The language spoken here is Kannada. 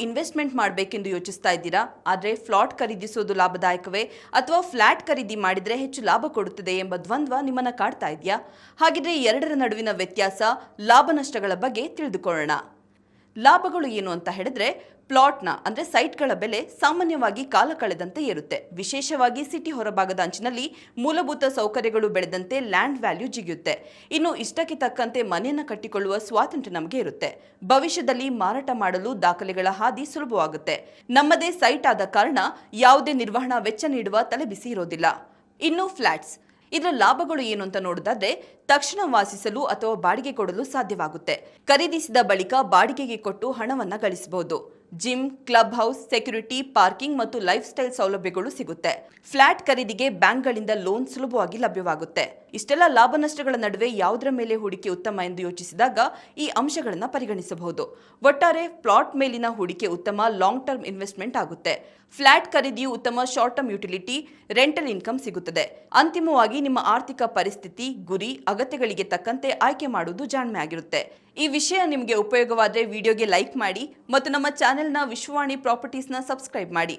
ಇನ್ವೆಸ್ಟ್ಮೆಂಟ್ ಮಾಡಬೇಕೆಂದು ಯೋಚಿಸ್ತಾ ಇದ್ದೀರಾ? ಆದರೆ ಫ್ಲಾಟ್ ಖರೀದಿಸೋದು ಲಾಭದಾಯಕವೇ? ಅಥವಾ ಫ್ಲಾಟ್ ಖರೀದಿ ಮಾಡಿದರೆ ಹೆಚ್ಚು ಲಾಭ ಕೊಡುತ್ತದೆ ಎಂಬ ದ್ವಂದ್ವ ನಿಮ್ಮನ್ನ ಕಾಡ್ತಾ ಇದೆಯಾ? ಹಾಗಿದ್ರೆ ಎರಡರ ನಡುವಿನ ವ್ಯತ್ಯಾಸ ಲಾಭ ನಷ್ಟಗಳ ಬಗ್ಗೆ ತಿಳಿದುಕೊಳ್ಳೋಣ. ಲಾಭಗಳು ಏನು ಅಂತ ಹೇಳಿದ್ರೆ ಪ್ಲಾಟ್ನ, ಅಂದ್ರೆ ಸೈಟ್ಗಳ ಬೆಲೆ ಸಾಮಾನ್ಯವಾಗಿ ಕಾಲ ಕಳೆದಂತೆ ಏರುತ್ತೆ. ವಿಶೇಷವಾಗಿ ಸಿಟಿ ಹೊರಭಾಗದ ಅಂಚಿನಲ್ಲಿ ಮೂಲಭೂತ ಸೌಕರ್ಯಗಳು ಬೆಳೆದಂತೆ ಲ್ಯಾಂಡ್ ವ್ಯಾಲ್ಯೂ ಜಿಗಿಯುತ್ತೆ. ಇನ್ನು ಇಷ್ಟಕ್ಕೆ ತಕ್ಕಂತೆ ಮನೆಯನ್ನು ಕಟ್ಟಿಕೊಳ್ಳುವ ಸ್ವಾತಂತ್ರ್ಯ ನಮಗೆ ಇರುತ್ತೆ. ಭವಿಷ್ಯದಲ್ಲಿ ಮಾರಾಟ ಮಾಡಲು ದಾಖಲೆಗಳ ಹಾದಿ ಸುಲಭವಾಗುತ್ತೆ. ನಮ್ಮದೇ ಸೈಟ್ ಆದ ಕಾರಣ ಯಾವುದೇ ನಿರ್ವಹಣಾ ವೆಚ್ಚ ನೀಡುವ ತಲೆಬಿಸಿ ಇರೋದಿಲ್ಲ. ಇನ್ನು ಫ್ಲಾಟ್ಸ್. ಇದರ ಲಾಭಗಳು ಏನು ಅಂತ ನೋಡೋದಾದ್ರೆ ತಕ್ಷಣ ವಾಸಿಸಲು ಅಥವಾ ಬಾಡಿಗೆ ಕೊಡಲು ಸಾಧ್ಯವಾಗುತ್ತೆ. ಖರೀದಿಸಿದ ಬಳಿಕ ಬಾಡಿಗೆಗೆ ಕೊಟ್ಟು ಹಣವನ್ನ ಗಳಿಸಬಹುದು. Gym, club house, security, parking ಮತ್ತು ಲೈಫ್ ಸ್ಟೈಲ್ ಸೌಲಭ್ಯಗಳು ಸಿಗುತ್ತೆ. ಫ್ಲಾಟ್ ಖರೀದಿಗೆ ಬ್ಯಾಂಕ್ಗಳಿಂದ ಲೋನ್ ಸುಲಭವಾಗಿ ಲಭ್ಯವಾಗುತ್ತೆ. ಇಷ್ಟೆಲ್ಲ ಲಾಭ ನಷ್ಟಗಳ ನಡುವೆ ಯಾವುದರ ಮೇಲೆ ಹೂಡಿಕೆ ಉತ್ತಮ ಎಂದು ಯೋಚಿಸಿದಾಗ ಈ ಅಂಶಗಳನ್ನು ಪರಿಗಣಿಸಬಹುದು. ಒಟ್ಟಾರೆ ಪ್ಲಾಟ್ ಮೇಲಿನ ಹೂಡಿಕೆ ಉತ್ತಮ ಲಾಂಗ್ ಟರ್ಮ್ ಇನ್ವೆಸ್ಟ್ಮೆಂಟ್ ಆಗುತ್ತೆ. ಫ್ಲಾಟ್ ಖರೀದಿಯು ಉತ್ತಮ short term utility, rental income ಸಿಗುತ್ತದೆ. ಅಂತಿಮವಾಗಿ ನಿಮ್ಮ ಆರ್ಥಿಕ ಪರಿಸ್ಥಿತಿ, ಗುರಿ, ಅಗತ್ಯಗಳಿಗೆ ತಕ್ಕಂತೆ ಆಯ್ಕೆ ಮಾಡುವುದು ಜಾಣ್ಮೆ ಆಗಿರುತ್ತೆ. ಈ ವಿಷಯ ನಿಮಗೆ ಉಪಯೋಗವಾದರೆ ವಿಡಿಯೋಗೆ ಲೈಕ್ ಮಾಡಿ ಮತ್ತು ನಮ್ಮ ಚಾನೆಲ್ನ ವಿಶ್ವವಾಣಿ ಪ್ರಾಪರ್ಟೀಸ್ನ ಸಬ್ಸ್ಕ್ರೈಬ್ ಮಾಡಿ.